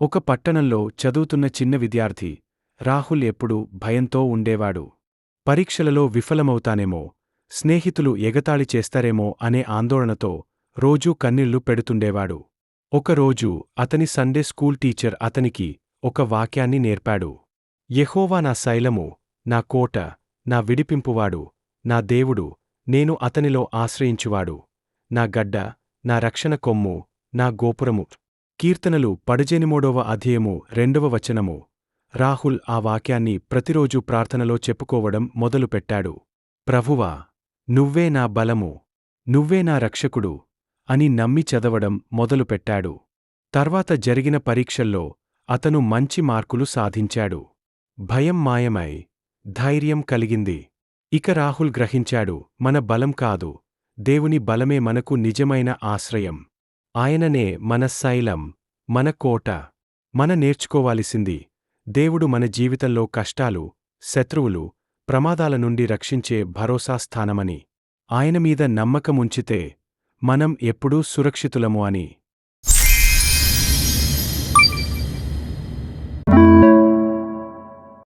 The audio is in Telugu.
ఒక పట్టణంలో చదువుతున్న చిన్న విద్యార్థి రాహుల్ ఎప్పుడూ భయంతో ఉండేవాడు. పరీక్షలలో విఫలమవుతానేమో స్నేహితులు ఎగతాళి చేస్తారేమో అనే ఆందోళనతో రోజూ కన్నీళ్ళు పెడుతుండేవాడు. ఒకరోజు అతని సండే స్కూల్ టీచర్ అతనికి ఒక వాక్యాన్ని నేర్పాడు. యహోవా నా శైలము నా కోట నా విడిపింపువాడు నా దేవుడు నేను అతనిలో ఆశ్రయించువాడు. నా గడ్డ నా రక్షణ కొమ్ము నా గోపురము. కీర్తనలు పడజెనిమూడవ అధ్యయము రెండవ వచనము. రాహుల్ ఆ వాక్యాన్ని ప్రతిరోజూ ప్రార్థనలో చెప్పుకోవడం మొదలుపెట్టాడు. ప్రభువా నువ్వే నా బలము నువ్వే నా రక్షకుడు అని నమ్మి చదవడం మొదలుపెట్టాడు. తర్వాత జరిగిన పరీక్షల్లో అతను మంచి మార్కులు సాధించాడు. భయం మాయమై ధైర్యం కలిగింది. ఇక రాహుల్ గ్రహించాడు మన బలం కాదు దేవుని బలమే మనకు నిజమైన ఆశ్రయం. ఆయననే మన శైలం మన కోట. మన నేర్చుకోవాల్సింది దేవుడు మన జీవితంలో కష్టాలు శత్రువులు ప్రమాదాల నుండి రక్షించే భరోసా స్థానమని. ఆయన మీద నమ్మకముంచితే మనం ఎప్పుడూ సురక్షితులము అని.